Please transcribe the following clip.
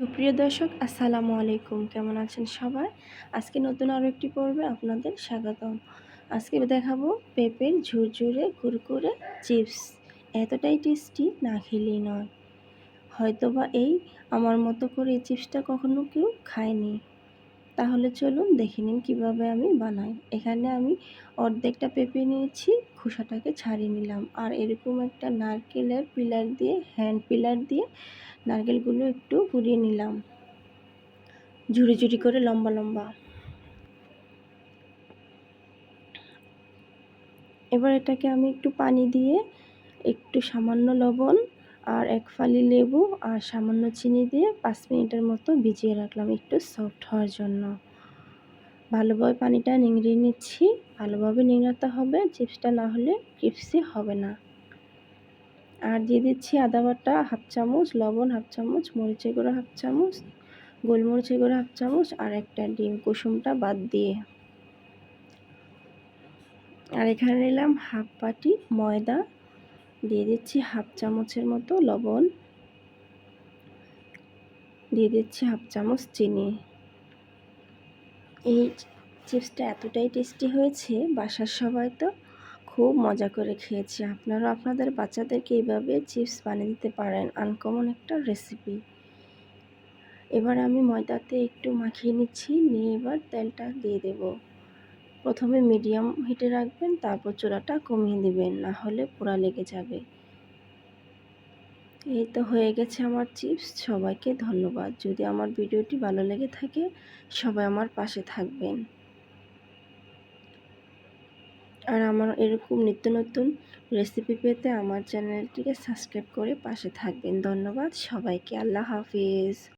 সুপ্রিয় দর্শক, আসসালামু আলাইকুম। কেমন আছেন সবাই? আজকে নতুন আরও একটি পর্বে আপনাদের স্বাগতম। আজকে দেখাবো পেঁপের ঝুরঝুরে কুরকুরে চিপস। এতটাই টেস্টি না খেলেই নয়। হয়তোবা এই আমার মতো করে এই চিপসটা কখনো কেউ খায়নি। তাহলে চলুন দেখে নিন কীভাবে আমি বানাই। এখানে আমি অর্ধেকটা পেঁপে নিয়েছি, খোসাটাকে ছাড়িয়ে নিলাম। আর এরকম একটা নারকেলের পিলার দিয়ে হ্যান্ড পিলার দিয়ে নারকেলগুলো একটু পুড়িয়ে নিলাম। ঝুড়ি ঝুড়ি করে লম্বা লম্বা। এবার এটাকে আমি একটু পানি দিয়ে একটু সামান্য লবণ আর এক ফালি লেবু আর সামান্য চিনি দিয়ে পাঁচ মিনিটের মতো ভিজিয়ে রাখলাম একটু সফট হওয়ার জন্য। ভালোভাবে পানিটা নিংড়িয়ে নিচ্ছি। ভালোভাবে নিংড়াতে হবে, চিপসটা না হলে ক্রিপসি হবে না। আর দিয়ে দিচ্ছি আদা বাটা হাফ চামচ, লবণ হাফ চামচ, মরিচের গুঁড়ো হাফ চামচ, গোলমরিচের গুঁড়ো হাফ চামচ আর একটা ডিম কুসুমটা বাদ দিয়ে। আর এখানে নিলাম হাফ বাটি ময়দা দিয়ে দিচ্ছি হাফ চামচের মতো লবণ। দিয়ে দিচ্ছি হাফ চামচ চিনি। এই চিপসটা এতটাই টেস্টি হয়েছে, বাসার সবাই তো খুব মজা করে খেয়েছি। আপনারা আপনাদের বাচ্চাদেরকে এইভাবে চিপস বানিয়ে দিতে পারেন, আনকমন একটা রেসিপি। এবার আমি ময়দাতে একটু মাখিয়ে নিচ্ছি, নিয়ে এবার তেলটা দিয়ে দেব। প্রথমে মিডিয়াম হিটে রাখবেন, তারপর চূড়াটা কমিয়ে দিবেন, না হলে পোড়া লেগে যাবে। এই তো হয়ে গেছে আমার চিপস, সবাইকে ধন্যবাদ। যদি আমার ভিডিওটি ভালো লেগে থাকে, সবাই আমার পাশে থাকবেন। আর আমার এরকম নিত্য নতুন রেসিপি পেতে আমার চ্যানেলটিকে সাবস্ক্রাইব করে পাশে থাকবেন। ধন্যবাদ, সবাইকে আল্লাহ হাফিজ।